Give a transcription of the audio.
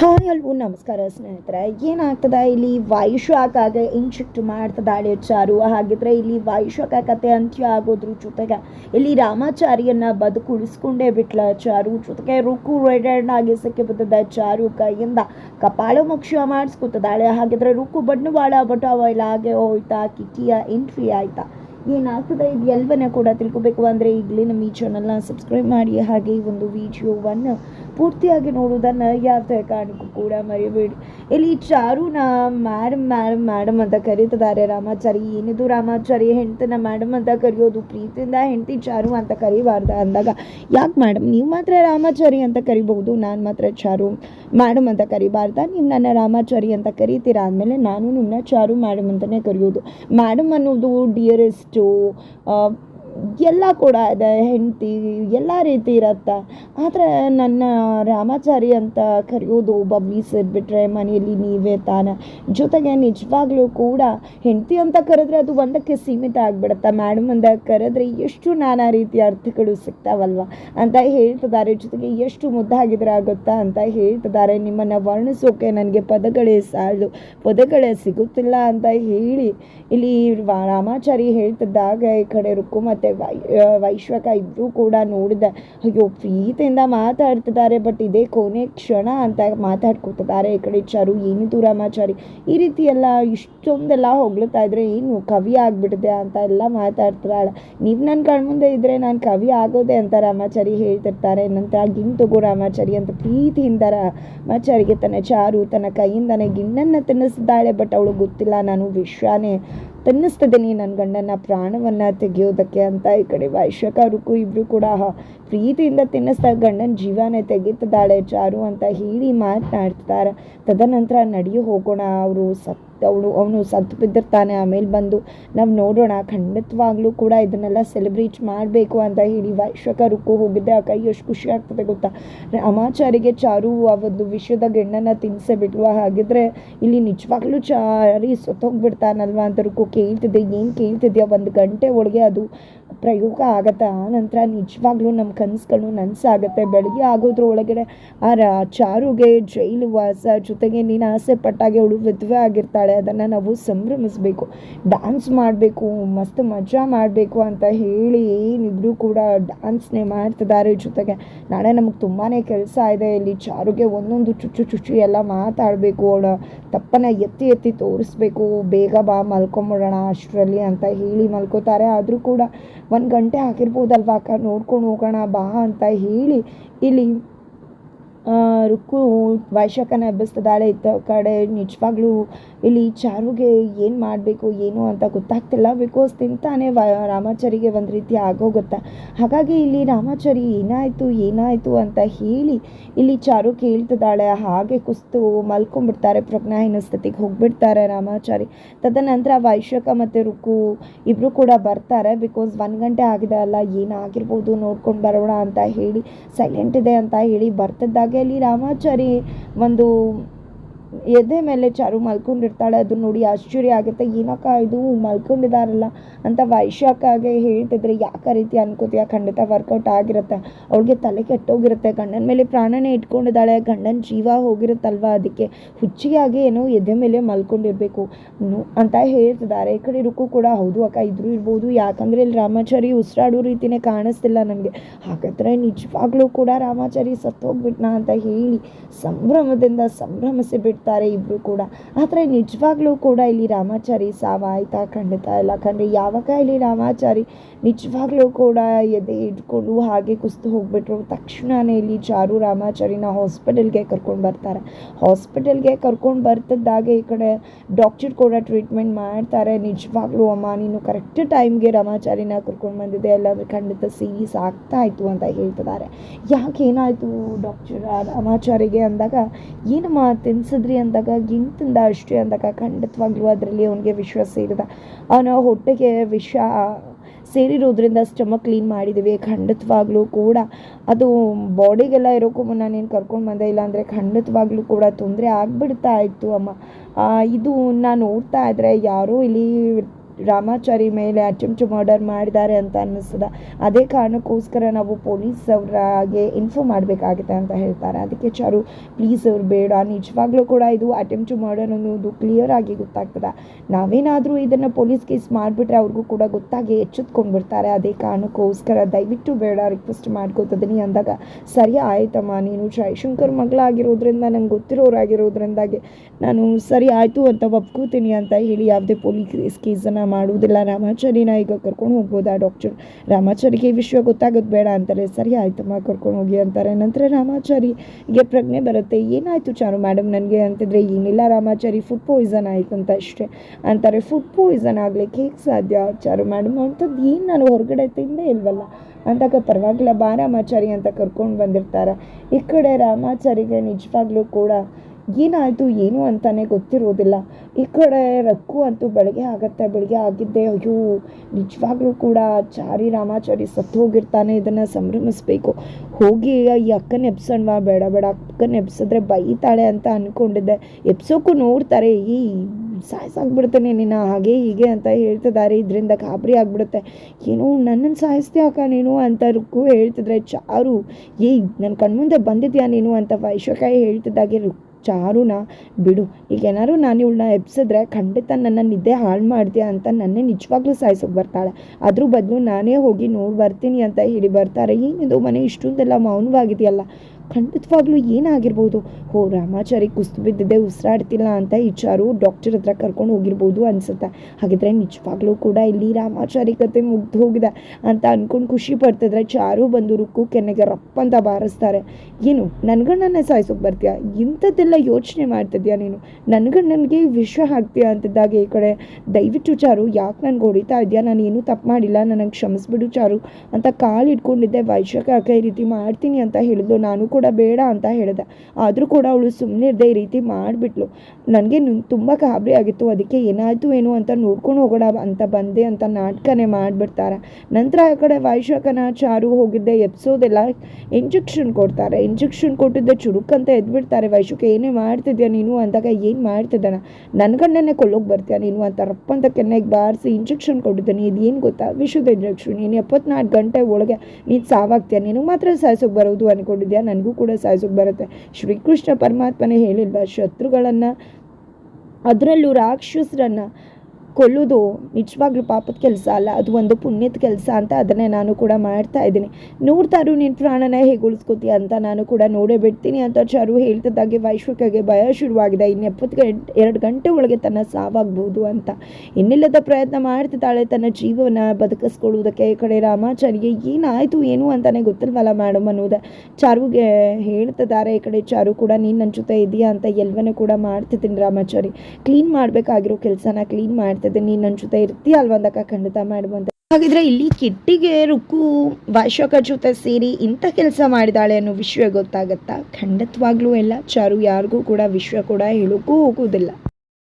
Hi ಅಲ್ವೂ ನಮಸ್ಕಾರ ಸ್ನೇಹಿತರೆ. ಏನಾಗ್ತದ? ಇಲ್ಲಿ ವಾಯುಶಾಖಾಗ ಮಾಡ್ತದ ಮಾಡ್ತದಾಳೆ ಚಾರು ಹಾಗಿದ್ರೆ ಇಲ್ಲಿ ವಾಯುಶಾಖ ಕತೆ ಅಂತ್ಯ ಆಗೋದ್ರ ಜೊತೆಗೆ ಇಲ್ಲಿ ರಾಮಾಚಾರಿಯನ್ನ ಬದುಕುಳಿಸ್ಕೊಂಡೇ ಬಿಟ್ಲ ಚಾರು ಜೊತೆಗೆ ರುಕು ರೆಡ್ ಆಗಿ ಸಿಕ್ಕಿ ಬಿದ್ದದ ಚಾರು ಕೈಯಿಂದ ಕಪಾಳ ಮೋಕ್ಷ ಮಾಡಿಸ್ಕೊತದಾಳೆ ಹಾಗಿದ್ರೆ ರುಕು ಬಣ್ಣವಾಳ ಬಟಾವ ಇಲ್ಲ ಹಾಗೆ ಹೋಯ್ತಾ, ಕಿಕ್ಕಿಯ ಎಂಟ್ರಿ ಆಯ್ತಾ. ಏನಾಗ್ತದೆ ಇದು ಎಲ್ಲವನ್ನ ಕೂಡ ತಿಳ್ಕೊಬೇಕು ಅಂದರೆ ಈಗಲೇ ನಮ್ಮ ಈ ಚಾನಲ್ನ ಸಬ್ಸ್ಕ್ರೈಬ್ ಮಾಡಿ ಹಾಗೆ ಈ ಒಂದು ವಿಡಿಯೋವನ್ನು ಪೂರ್ತಿಯಾಗಿ ನೋಡೋದನ್ನು ಯಾವುದೇ ಕಾರಣಕ್ಕೂ ಕೂಡ ಮರಿಬೇಡಿ. ಇಲ್ಲಿ ಚಾರುನ ಮ್ಯಾಡಮ್ ಮ್ಯಾಡಮ್ ಮ್ಯಾಡಮ್ ಅಂತ ಕರೀತಿದ್ದಾರೆ ರಾಮಾಚಾರಿ. ಏನಿದು ರಾಮಾಚಾರಿ? ಹೆಂಡ್ತಿನ ಮ್ಯಾಡಮ್ ಅಂತ ಕರೆಯೋದು. ಪ್ರೀತಿಯಿಂದ ಹೆಂಡತಿ ಚಾರು ಅಂತ ಕರಿಬಾರ್ದ ಅಂದಾಗ. ಯಾಕೆ ಮೇಡಮ್? ನೀವು ಮಾತ್ರ ರಾಮಾಚಾರಿ ಅಂತ ಕರಿಬಹುದು, ನಾನು ಮಾತ್ರ ಚಾರು ಮ್ಯಾಡಮ್ ಅಂತ ಕರಿಬಾರ್ದ. ನೀವು ನನ್ನ ರಾಮಾಚಾರಿ ಅಂತ ಕರೀತೀರಾ ಆದಮೇಲೆ ನಾನು ನಿಮ್ಮನ್ನ ಚಾರು ಮ್ಯಾಡಮ್ ಅಂತಲೇ ಕರೆಯೋದು. ಮ್ಯಾಡಮ್ ಅನ್ನೋದು ಡಿಯರೆಸ್ಟು ಎಲ್ಲ ಕೂಡ ಇದೆ ಹೆಂಡತಿ ಎಲ್ಲ ರೀತಿ ಇರುತ್ತೆ. ಆದರೆ ನನ್ನ ರಾಮಾಚಾರಿ ಅಂತ ಕರೆಯೋದು ಬಬ್ಲಿ ಸರ್ ಬಿಟ್ಟರೆ ಮನೆಯಲ್ಲಿ ನೀವೇ ತಾನೆ. ಜೊತೆಗೆ ನಿಜವಾಗ್ಲೂ ಕೂಡ ಹೆಂಡತಿ ಅಂತ ಕರೆದ್ರೆ ಅದು ಒಂದಕ್ಕೆ ಸೀಮಿತ ಆಗಿಬಿಡುತ್ತೆ. ಮೇಡಮ್ ಅಂತ ಕರೆದ್ರೆ ಎಷ್ಟು ನಾನಾ ರೀತಿಯ ಅರ್ಥಗಳು ಸಿಗ್ತಾವಲ್ವ? ಅಂತ ಹೇಳ್ತಿದ್ದಾರೆ. ಜೊತೆಗೆ ಎಷ್ಟು ಮುದ್ದಾಗಿದ್ರೆ ಆಗುತ್ತಾ ಅಂತ ಹೇಳ್ತಿದ್ದಾರೆ. ನಿಮ್ಮನ್ನು ವರ್ಣಿಸೋಕೆ ನನಗೆ ಪದಗಳೇ ಸಾಲದು, ಪದಗಳೇ ಸಿಗುತ್ತಿಲ್ಲ ಅಂತ ಹೇಳಿ ಇಲ್ಲಿ ರಾಮಾಚಾರಿ ಹೇಳ್ತಿದ್ದಾಗ ಈ ಕಡೆ ರುಕ್ಕು ಮತ್ತು ವೈ ವೈಶ್ವಕ ಇಬ್ಬರೂ ಕೂಡ ನೋಡಿದೆ, ಅಯ್ಯೋ, ಪ್ರೀತಿಯಿಂದ ಮಾತಾಡ್ತಿದ್ದಾರೆ, ಬಟ್ ಇದೇ ಕೊನೆ ಕ್ಷಣ ಅಂತ ಮಾತಾಡ್ಕೊತಿದ್ದಾರೆ. ಈ ಕಡೆ ಚಾರು ಏನಿದು ರಾಮಾಚಾರಿ? ಈ ರೀತಿ ಎಲ್ಲ ಇಷ್ಟೊಂದೆಲ್ಲ ಹೊಗಳ್ತಾ ಇದ್ರೆ ಏನು ಕವಿ ಆಗ್ಬಿಟ್ಟಿದೆ ಅಂತ ಎಲ್ಲ ಮಾತಾಡ್ತಿದ್ದಾಳೆ. ನೀವು ನನ್ನ ಕಣ್ಮುಂದೆ ಇದ್ರೆ ನಾನು ಕವಿ ಆಗೋದೆ ಅಂತ ರಾಮಾಚಾರಿ ಹೇಳ್ತಿರ್ತಾರೆ. ನಂತರ ಗಿಣ್ ತಗೋ ರಾಮಾಚಾರಿ ಅಂತ ಪ್ರೀತಿಯಿಂದ ರಾಮಾಚಾರಿಗೆ ತನ್ನ ಚಾರು ತನ್ನ ಕೈಯಿಂದನೇ ಗಿಣ್ಣನ್ನು ತಿನ್ನಿಸಿದ್ದಾಳೆ, ಬಟ್ ಅವಳು ಗೊತ್ತಿಲ್ಲ. ನಾನು ವಿಶ್ವಾನೇ ತಿನ್ನಿಸ್ತಿದ್ದೀನಿ ನನ್ನ ಗಂಡನ ಪ್ರಾಣವನ್ನು ತೆಗೆಯೋದಕ್ಕೆ ಅಂತ ಈ ಕಡೆ ವೈಶ್ಯಕ ರುಕು ಇಬ್ಬರು ಕೂಡ ಪ್ರೀತಿಯಿಂದ ತಿನ್ನಿಸ್ತಾ ಗಂಡನ ಜೀವನೇ ತೆಗಿತಿದ್ದಾಳೆ ಚಾರು ಅಂತ ಹೇಳಿ ಮಾತನಾಡ್ತಾರೆ ತದನಂತರ ನಡಿ ಹೋಗೋಣ, ಅವರು ಸತ್ ಅವಳು, ಅವನು ಸತ್ತು ಬಿದ್ದಿರ್ತಾನೆ ಆಮೇಲೆ ಬಂದು, ನಾವು ನೋಡೋಣ, ಖಂಡಿತವಾಗ್ಲೂ ಕೂಡ ಇದನ್ನೆಲ್ಲ ಸೆಲೆಬ್ರೇಟ್ ಮಾಡಬೇಕು ಅಂತ ಹೇಳಿ ವೈಶ್ವಕ ರುಕ್ಕು ಹೋಗಿದ್ದೆ, ಆ ಕೈ ಎಷ್ಟು ಖುಷಿ ಆಗ್ತದೆ ಗೊತ್ತಾ? ಅಮಾಚಾರಿಗೆ ಚಾರು ಆ ಒಂದು ವಿಷಯದ ಗೆಣ್ಣನ್ನು ತಿನ್ಸೆ ಬಿಟ್ವಾ ಹಾಗಿದ್ರೆ ಇಲ್ಲಿ ನಿಜವಾಗ್ಲೂ ಚಾರಿ ಸತ್ತೋಗ್ಬಿಡ್ತಾನಲ್ವಾ ಅಂತ ರುಕ್ಕು ಕೇಳ್ತಿದ್ದೆ, ಏನು ಕೇಳ್ತಿದ್ಯಾ, ಒಂದು ಗಂಟೆ ಒಳಗೆ ಅದು ಪ್ರಯೋಗ ಆಗತ್ತೆ? ಆ ನಂತರ ನಿಜವಾಗ್ಲೂ ನಮ್ಮ ಕನಸುಗಳು ನನಸಾಗತ್ತೆ, ಬೆಳಗ್ಗೆ ಆಗೋದ್ರ ಒಳಗಡೆ ಆ ಚಾರುಗೆ ಜೈಲು ವಾಸ, ಜೊತೆಗೆ ನೀನು ಆಸೆ ಪಟ್ಟಾಗೆ ಅವಳು ವಿಧವೆ ಆಗಿರ್ತಾಳೆ. ಅದನ್ನು ನಾವು ಸಂಭ್ರಮಿಸಬೇಕು. ಡ್ಯಾನ್ಸ್ ಮಾಡಬೇಕು, ಮಸ್ತ್ ಮಜಾ ಮಾಡಬೇಕು ಅಂತ ಹೇಳಿ ಏನಿದ್ರು ಕೂಡ ಡ್ಯಾನ್ಸ್ನೇ ಮಾಡ್ತಿದ್ದಾರೆ ಜೊತೆಗೆ. ನಾಳೆ ನಮಗೆ ತುಂಬಾ ಕೆಲಸ ಇದೆ, ಇಲ್ಲಿ ಚಾರುಗೆ ಒಂದೊಂದು ಚುಚ್ಚು ಚುಚ್ಚು ಎಲ್ಲ ಮಾತಾಡಬೇಕು, ಅವಳ ತಪ್ಪನ್ನ ಎತ್ತಿ ಎತ್ತಿ ತೋರಿಸ್ಬೇಕು. ಬೇಗ ಬಾ, ಮಲ್ಕೊಂಬಿಡೋಣ ಅಷ್ಟರಲ್ಲಿ ಅಂತ ಹೇಳಿ ಮಲ್ಕೋತಾರೆ. ಆದರೂ ಕೂಡ ಒಂದು ಗಂಟೆ ಹಾಕಿರ್ಬೋದಲ್ವಾ ಅಕ್ಕ? ನೋಡ್ಕೊಂಡು ಹೋಗೋಣ, ಬಾ ಅಂತ ಹೇಳಿ ಇಲ್ಲಿ ರುಕ್ಕು ವೈಶಾಖನ ಎಬ್ಬಿಸ್ತಿದ್ದಾಳೆ ಇತ್ತ ಕಡೆ ನಿಜವಾಗ್ಲೂ ಇಲ್ಲಿ ಚಾರುಗೆ ಏನು ಮಾಡಬೇಕು, ಏನು ಅಂತ ಗೊತ್ತಾಗ್ತಿಲ್ಲ. ಬಿಕಾಸ್ ತಿಂತಾನೆ ವ, ರಾಮಾಚಾರಿಗೆ ಒಂದು ರೀತಿ ಆಗೋಗುತ್ತೆ. ಹಾಗಾಗಿ ಇಲ್ಲಿ ರಾಮಾಚಾರಿ ಏನಾಯಿತು ಏನಾಯಿತು ಅಂತ ಹೇಳಿ ಇಲ್ಲಿ ಚಾರು ಕೇಳ್ತಿದ್ದಾಳೆ ಹಾಗೆ ಕುಸ್ತು ಮಲ್ಕೊಂಡ್ಬಿಡ್ತಾರೆ. ಪ್ರಜ್ಞಾಹೀನ ಸ್ಥಿತಿಗೆ ಹೋಗ್ಬಿಡ್ತಾರೆ ರಾಮಾಚಾರಿ. ತದನಂತರ ವೈಶಾಖ ಮತ್ತು ರುಕ್ಕು ಇಬ್ಬರು ಕೂಡ ಬರ್ತಾರೆ. ಬಿಕಾಸ್ ಒಂದು ಗಂಟೆ ಆಗಿದೆ ಅಲ್ಲ, ಏನಾಗಿರ್ಬೋದು ನೋಡ್ಕೊಂಡು ಬರೋಣ ಅಂತ ಹೇಳಿ ಸೈಲೆಂಟ್ ಇದೆ ಅಂತ ಹೇಳಿ ಬರ್ತಿದ್ದಾಗೆ ಅಲ್ಲಿ ರಾಮಾಚಾರಿ ಒಂದು ಎದೆ ಮೇಲೆ ಚಾರು ಮಲ್ಕೊಂಡಿರ್ತಾಳೆ, ಅದು ನೋಡಿ ಆಶ್ಚರ್ಯ ಆಗುತ್ತೆ. ಏನಕ್ಕ ಇದು? ಮಲ್ಕೊಂಡಿದಾರಲ್ಲ ಅಂತ ವೈಶಾಖಾಗೆ ಹೇಳ್ತಿದ್ರೆ ಯಾಕೆ ರೀತಿ ಅನ್ಕೋತೀಯ? ಖಂಡಿತ ವರ್ಕೌಟ್ ಆಗಿರುತ್ತೆ. ಅವಳಿಗೆ ತಲೆ ಕೆಟ್ಟೋಗಿರುತ್ತೆ. ಗಂಡನ ಮೇಲೆ ಪ್ರಾಣನೇ ಇಟ್ಕೊಂಡಿದ್ದಾಳೆ. ಗಂಡನ ಜೀವ ಹೋಗಿರುತ್ತಲ್ವ ಅದಕ್ಕೆ? ಹುಚ್ಚಿಯಾಗಿ ಏನೋ ಎದೆ ಮೇಲೆ ಮಲ್ಕೊಂಡಿರ್ಬೇಕು. ಅಂತ ಹೇಳ್ತಿದ್ದಾರೆ. ಈ ಕಡೆ ರುಕು ಕೂಡ ಹೌದು ಅಕ್ಕ, ಇದ್ರೂ ಇರ್ಬೋದು. ಯಾಕಂದ್ರೆ ಇಲ್ಲಿ ರಾಮಾಚಾರಿ ಉಸಿರಾಡೋ ರೀತಿನೇ ಕಾಣಿಸ್ತಿಲ್ಲ ನನಗೆ. ಹಾಗಾದ್ರೆ ನಿಜವಾಗ್ಲೂ ಕೂಡ ರಾಮಾಚಾರಿ ಸತ್ತೋಗ್ಬಿಟ್ನಾ ಅಂತ ಹೇಳಿ ಸಂಭ್ರಮದಿಂದ ಸಂಭ್ರಮಿಸಿ ಬಿಡ್ತಾರೆ ಇಬ್ರು ಕೂಡ. ಆದರೆ ನಿಜವಾಗ್ಲೂ ಕೂಡ ಇಲ್ಲಿ ರಾಮಾಚಾರಿ ಸಾವಾಯ್ತಾ ಖಂಡಿತ ಇಲ್ಲ ಕಂಡ್ರೆ ಯಾವಾಗ ಇಲ್ಲಿ ರಾಮಾಚಾರಿ ನಿಜವಾಗ್ಲೂ ಕೂಡ ಎದೆ ಇಟ್ಕೊಂಡು ಹಾಗೆ ಕುಸ್ತು ಹೋಗ್ಬಿಟ್ರು. ತಕ್ಷಣವೇ ಇಲ್ಲಿ ಚಾರು ರಾಮಾಚಾರಿನ ಹಾಸ್ಪಿಟಲ್ಗೆ ಕರ್ಕೊಂಡು ಬರ್ತಾರೆ. ಹಾಸ್ಪಿಟಲ್ಗೆ ಕರ್ಕೊಂಡು ಬರ್ತಿದ್ದಾಗೆ ಈ ಕಡೆ ಡಾಕ್ಟರ್ ಕೂಡ ಟ್ರೀಟ್ಮೆಂಟ್ ಮಾಡ್ತಾರೆ. ನಿಜವಾಗ್ಲೂ ಅಮ್ಮ, ನೀನು ಕರೆಕ್ಟ್ ಟೈಮ್ಗೆ ರಾಮಾಚಾರಿನ ಕರ್ಕೊಂಡು ಬಂದಿದೆ ಅಲ್ಲಾಂದ್ರೆ ಖಂಡಿತ ಸೀಸ್ ಆಗ್ತಾ ಇತ್ತು ಅಂತ ಹೇಳ್ತಿದ್ದಾರೆ. ಯಾಕೆ ಏನಾಯಿತು ಡಾಕ್ಟರ್ ರಾಮಾಚಾರಿಗೆ ಅಂದಾಗ, ಏನಮ್ಮ ತಿನ್ಸಿದ್ರಿ? ಅಂದಾಗ ಗಿಂತಿಂದ ಅಷ್ಟೇ ಅಂದಾಗ ಖಂಡಿತವಾಗ್ಲೂ ಅದರಲ್ಲಿ ಅವನಿಗೆ ವಿಶ್ವಾಸ ಸೇರಿದ ಅವನ ಹೊಟ್ಟೆಗೆ ವಿಷ ಸೇರಿರೋದ್ರಿಂದ ಸ್ಟಮಕ್ ಕ್ಲೀನ್ ಮಾಡಿದ್ದೀವಿ ಖಂಡಿತವಾಗ್ಲೂ ಕೂಡ. ಅದು ಬಾಡಿಗೆಲ್ಲ ಇರೋಕ್ಕೂ ಮುನ್ನ ನೀನು ಕರ್ಕೊಂಡು ಬಂದೆ ಇಲ್ಲಾಂದರೆ ಖಂಡಿತವಾಗ್ಲೂ ಕೂಡ ತೊಂದರೆ ಆಗಿಬಿಡ್ತಾ ಇತ್ತು ಅಮ್ಮ. ಇದು ನಾನು ನೋಡ್ತಾ ಇದ್ದರೆ ಯಾರೋ ಇಲ್ಲಿ ರಾಮಾಚಾರಿ ಮೇಲೆ ಅಟೆಂಪ್ಟ್ ಮರ್ಡರ್ ಮಾಡಿದ್ದಾರೆ ಅಂತ ಅನ್ನಿಸ್ತದ. ಅದೇ ಕಾರಣಕ್ಕೋಸ್ಕರ ನಾವು ಪೊಲೀಸ್ ಅವರಾಗೆ ಇನ್ಫಾರ್ಮ್ ಮಾಡಬೇಕಾಗುತ್ತೆ ಅಂತ ಹೇಳ್ತಾರೆ. ಅದಕ್ಕೆ ಚಾರು ಪ್ಲೀಸ್ ಅವ್ರು ಬೇಡ. ನಿಜವಾಗ್ಲೂ ಕೂಡ ಇದು ಅಟೆಂಪ್ಟ್ ಮರ್ಡರ್ ಅನ್ನೋದು ಕ್ಲಿಯರ್ ಆಗಿ ಗೊತ್ತಾಗ್ತದೆ. ನಾವೇನಾದರೂ ಇದನ್ನು ಪೊಲೀಸ್ ಕೇಸ್ ಮಾಡಿಬಿಟ್ರೆ ಅವ್ರಿಗೂ ಕೂಡ ಗೊತ್ತಾಗಿ ಎಚ್ಚೆತ್ಕೊಂಡು ಬಿಡ್ತಾರೆ. ಅದೇ ಕಾರಣಕ್ಕೋಸ್ಕರ ದಯವಿಟ್ಟು ಬೇಡ ರಿಕ್ವೆಸ್ಟ್ ಮಾಡ್ಕೋತಿದ್ದೀನಿ ಅಂದಾಗ ಸರಿ ಆಯ್ತಮ್ಮ, ನೀನು ಜಯಶಂಕರ್ ಮಗಳಾಗಿರೋದ್ರಿಂದ ನಂಗೆ ಗೊತ್ತಿರೋರಾಗಿರೋದ್ರಿಂದಾಗಿ ನಾನು ಸರಿ ಆಯಿತು ಅಂತ ಒಪ್ಕೋತೀನಿ ಅಂತ ಹೇಳಿ ಯಾವುದೇ ಪೊಲೀಸ್ ಕೇಸನ್ನು ಮಾಡುವುದಿಲ್ಲ. ರಾಮಾಚಾರಿನ ಈಗ ಕರ್ಕೊಂಡು ಹೋಗ್ಬೋದಾ ಡಾಕ್ಟರ್? ರಾಮಾಚಾರಿಗೆ ಈ ವಿಷಯ ಗೊತ್ತಾಗೋದು ಬೇಡ ಅಂತಾರೆ. ಸರಿ ಆಯ್ತಮ್ಮ ಕರ್ಕೊಂಡು ಹೋಗಿ ಅಂತಾರೆ. ನಂತರ ರಾಮಾಚಾರಿಗೆ ಪ್ರಜ್ಞೆ ಬರುತ್ತೆ. ಏನಾಯಿತು ಚಾರು ಮೇಡಮ್ ನನಗೆ ಅಂತಿದ್ರೆ, ಏನಿಲ್ಲ ರಾಮಾಚಾರಿ ಫುಡ್ ಪಾಯ್ಸನ್ ಆಯಿತು ಅಂತ ಅಷ್ಟೇ ಅಂತಾರೆ. ಫುಡ್ ಪಾಯ್ಸನ್ ಆಗಲಿಕ್ಕೆ ಹೇಗೆ ಸಾಧ್ಯ ಚಾರು ಮೇಡಮ್ ಅಂಥದ್ದು ಏನು ನಾನು ಹೊರಗಡೆ ತಿಂದೇ ಇಲ್ವಲ್ಲ? ಅಂದಾಗ ಪರವಾಗಿಲ್ಲ, ಬಾ ರಾಮಾಚಾರಿ ಅಂತ ಕರ್ಕೊಂಡು ಬಂದಿರ್ತಾರೆ. ಈ ಕಡೆ ರಾಮಾಚಾರಿಗೆ ನಿಜವಾಗ್ಲೂ ಕೂಡ ಏನಾಯಿತು, ಏನು ಅಂತಾನೆ ಗೊತ್ತಿರೋದಿಲ್ಲ. ಈ ಕಡೆ ರಕ್ಕು ಅಂತೂ ಬೆಳಗ್ಗೆ ಆಗತ್ತೆ, ಬೆಳಗ್ಗೆ ಆಗಿದ್ದೆ ಅಯ್ಯೋ, ನಿಜವಾಗ್ಲೂ ಕೂಡ ಚಾರಿ ರಾಮಾಚಾರಿ ಸತ್ತು ಹೋಗಿರ್ತಾನೆ ಇದನ್ನು ಸಂಭ್ರಮಿಸ್ಬೇಕು. ಹೋಗಿ ಈ ಅಕ್ಕನ ಎಬ್ಸಣ್ವಾ ಬೇಡ ಬೇಡ, ಅಕ್ಕನ ಎಬ್ಸಿದ್ರೆ ಬೈತಾಳೆ ಅಂತ ಅಂದ್ಕೊಂಡಿದ್ದೆ ಎಬ್ಸೋಕ್ಕೂ ನೋಡ್ತಾರೆ, ಈ ಸಾಯಿಸಾಗ್ಬಿಡ್ತಾನೆ ನಿನ್ನ ಹಾಗೆ ಹೀಗೆ ಅಂತ ಹೇಳ್ತಿದ್ದಾರೆ. ಇದರಿಂದ ಗಾಬರಿ ಆಗ್ಬಿಡುತ್ತೆ. ಏನೋ ನನ್ನನ್ನು ಸಾಯಿಸ್ತೀಯ ಅಕ್ಕ ನೀನು ಅಂತ ರುಕ್ಕು ಹೇಳ್ತಿದ್ರೆ, ಚಾರು, ಏಯ್ ನನ್ನ ಕಣ್ಮುಂದೆ ಬಂದಿದ್ಯಾ ನೀನು ಅಂತ ವೈಶ್ವಕಾಯಿ ಹೇಳ್ತಿದ್ದಾಗೆ ರುಕ್ ಚಾರುನ, ಬಿಡು ಈಗ ಏನಾದ್ರು ನಾನು ಇವಳನ್ನ ಎಬ್ಸಿದ್ರೆ ಖಂಡಿತ ನನ್ನ ನಿದ್ದೆ ಹಾಳು ಮಾಡ್ತೀಯ ಅಂತ ನನ್ನೇ ನಿಜವಾಗ್ಲೂ ಸಾಯಿಸೋಕೆ ಬರ್ತಾಳೆ. ಅದ್ರ ಬದಲು ನಾನೇ ಹೋಗಿ ನೋಡಿ ಬರ್ತೀನಿ ಅಂತ ಹೇಳಿ ಬರ್ತಾರೆ. ಏನಿದು ಮನೆ ಇಷ್ಟೊಂದೆಲ್ಲ ಮೌನವಾಗಿದೆಯಲ್ಲ? ಖಂಡಿತವಾಗ್ಲೂ ಏನಾಗಿರ್ಬೋದು? ಹೋ, ರಾಮಾಚಾರಿ, ಕುಸ್ತು ಬಿದ್ದಿದ್ದೆ, ಉಸಿರಾಡ್ತಿಲ್ಲ ಅಂತ ಈ ಡಾಕ್ಟರ್ ಹತ್ರ ಕರ್ಕೊಂಡು ಹೋಗಿರ್ಬೋದು ಅನಿಸುತ್ತೆ. ಹಾಗಿದ್ರೆ ನಿಜವಾಗ್ಲೂ ಕೂಡ ಇಲ್ಲಿ ರಾಮಾಚಾರಿ ಕತೆ ಮುಗ್ದು ಹೋಗಿದೆ ಅಂತ ಅಂದ್ಕೊಂಡು ಖುಷಿ ಪಡ್ತಿದ್ರೆ ಚಾರು ಬಂದು ರುಕ್ಕು ಕೆನ್ನೆಗೆ ರಪ್ಪ ಅಂತ ಬಾರಿಸ್ತಾರೆ. ಏನು ನನ್ಗಣ್ಣನೇ ಸಾಯಿಸೋಕೆ ಬರ್ತೀಯಾ? ಇಂಥದ್ದೆಲ್ಲ ಯೋಚನೆ ಮಾಡ್ತಿದ್ಯಾ ನೀನು? ನನ್ಗಣ್ಣನಿಗೆ ವಿಷ ಹಾಕ್ತೀಯಾ ಅಂತಿದ್ದಾಗ ಈ ಕಡೆ? ದಯವಿಟ್ಟು ಚಾರು, ಯಾಕೆ ನನ್ಗೆ ಹೊಡಿತಾ ಇದೆಯಾ? ನಾನು ಏನೂ ತಪ್ಪು ಮಾಡಿಲ್ಲ, ನನಗೆ ಕ್ಷಮಿಸ್ಬಿಡು ಚಾರು ಅಂತ ಕಾಲು ಇಟ್ಕೊಂಡಿದ್ದೆ ವೈಶಾಖ ಈ ರೀತಿ ಮಾಡ್ತೀನಿ ಅಂತ ಹೇಳಿದ್ಲು. ನಾನು ಬೇಡ ಅಂತ ಹೇಳಿದೆ. ಆದರೂ ಕೂಡ ಅವಳು ಸುಮ್ಮನೆ ಇರದೆ ಈ ರೀತಿ ಮಾಡಿಬಿಟ್ಲು. ನನಗೆ ತುಂಬ ಗಾಬರಿ ಆಗಿತ್ತು. ಅದಕ್ಕೆ ಏನಾಯಿತು ಏನು ಅಂತ ನೋಡ್ಕೊಂಡು ಹೋಗೋಣ ಅಂತ ಬಂದೆ ಅಂತ ನಾಟಕನೇ ಮಾಡಿಬಿಡ್ತಾರೆ. ನಂತರ ಆ ಕಡೆ ವೈಶಾಖನ ಚಾರು ಹೋಗಿದ್ದೆ ಎಪ್ಸೋದೆಲ್ಲ ಇಂಜೆಕ್ಷನ್ ಕೊಡ್ತಾರೆ. ಇಂಜೆಕ್ಷನ್ ಕೊಟ್ಟಿದ್ದೆ ಚುರುಕಂತ ಎದ್ಬಿಡ್ತಾರೆ. ವೈಶಾಖ, ಏನೇ ಮಾಡ್ತಿದ್ಯಾ ನೀನು ಅಂದಾಗ ಏನು ಮಾಡ್ತಿದ್ದಾನ? ನನ್ಗಣ್ಣನೇ ಕೊಲ್ಲೋಗಿ ಬರ್ತೀಯ ನೀನು ಅಂತ ರಪ್ಪ ಅಂತ ಕೆನ್ನೆಗೆ ಬಾರಿಸಿ ಇಂಜೆಕ್ಷನ್ ಕೊಟ್ಟಿದ್ದಾನೆ. ನೀ ಏನು ಗೊತ್ತಾ? ವಿಷದ ಇಂಜೆಕ್ಷನ್. ನೀನು ಎಪ್ಪತ್ನಾಲ್ಕು ಗಂಟೆ ಒಳಗೆ ನೀನು ಸಾವಾಗ್ತೀಯ? ನಿನಗೆ ಮಾತ್ರ ಸಾಯಿಸೋಕೆ ಬರೋದು ಅಂದ್ಕೊಂಡಿದ್ಯಾ ನನಗೂ ಕೂಡ ಸಾಯಿಸೋಕೆ ಬರುತ್ತೆ. ಶ್ರೀಕೃಷ್ಣ ಪರಮಾತ್ಮನೇ ಹೇಳಿಲ್ವಾ ಶತ್ರುಗಳನ್ನು ಅದರಲ್ಲೂ ರಾಕ್ಷಸರನ್ನು ಕೊಲ್ಲೋದು ನಿಜವಾಗ್ಲೂ ಪಾಪದ ಕೆಲಸ ಅಲ್ಲ. ಅದು ಒಂದು ಪುಣ್ಯದ ಕೆಲಸ ಅಂತ ಅದನ್ನೇ ನಾನು ಕೂಡ ಮಾಡ್ತಾ ಇದ್ದೀನಿ. ನೋಡ್ತಾರು ನಿನ್ನ ಪ್ರಾಣನ ಹೇಗೆ ಅಂತ ನಾನು ಕೂಡ ನೋಡೇ ಬಿಡ್ತೀನಿ ಅಂತ ಚಾರು ಹೇಳ್ತಿದ್ದಾಗೆ ವೈಶ್ವಿಕಗೆ ಭಯ ಶುರುವಾಗಿದೆ. ಇನ್ನು ಎಪ್ಪತ್ತು ಗಂಟೆ ಎರಡು ಗಂಟೆ ಒಳಗೆ ತನ್ನ ಸಾವಾಗ್ಬೋದು ಅಂತ. ಇನ್ನಿಲ್ಲದ ಪ್ರಯತ್ನ ಮಾಡ್ತಿದ್ದಾಳೆ. ತನ್ನ ಜೀವನ ಬದುಕಿಸ್ಕೊಳ್ಳೋದಕ್ಕೆ ಈ ಕಡೆ ರಾಮಾಚಾರಿಗೆ ಏನಾಯಿತು, ಏನು ಅಂತಾನೆ ಗೊತ್ತಿಲ್ವಲ್ಲ ಮೇಡಮ್ ಅನ್ನೋದು. ಚಾರುಗೆ ಹೇಳ್ತಿದ್ದಾರೆ, ಈ ಕಡೆ ಚಾರು ಕೂಡ, ನೀನು ನನ್ನ ಜೊತೆ ಇದೆಯಾ ಅಂತ ಎಲ್ವನ್ನೂ ಕೂಡ ಮಾಡ್ತಿದ್ದೀನಿ ರಾಮಾಚಾರಿ. ಕ್ಲೀನ್ ಮಾಡಬೇಕಾಗಿರೋ ಕೆಲಸನ ಕ್ಲೀನ್ ಮಾಡ್ತಿದ್ದೆ ನೀನು ನನ್ನ ಜೊತೆ ಇರ್ತೀಯ ಅಲ್ವಂದಕ್ಕ ಖಂಡಿತ ಮಾಡುವಂತ ಹಾಗಿದ್ರೆ ಇಲ್ಲಿ ಕಿಟ್ಟಿಗೆ, ರುಕ್ಕು ವಾಶಕ ಜೊತೆ ಸೇರಿ ಇಂಥ ಕೆಲಸ ಮಾಡಿದಾಳೆ ಅನ್ನೋ ವಿಷಯ ಗೊತ್ತಾಗತ್ತಾ? ಖಂಡಿತವಾಗ್ಲೂ ಎಲ್ಲ, ಚಾರು ಯಾರಿಗೂ ಕೂಡ ವಿಷಯ ಕೂಡ ಹೇಳೋಕ್ಕೂ ಹೋಗೋದಿಲ್ಲ.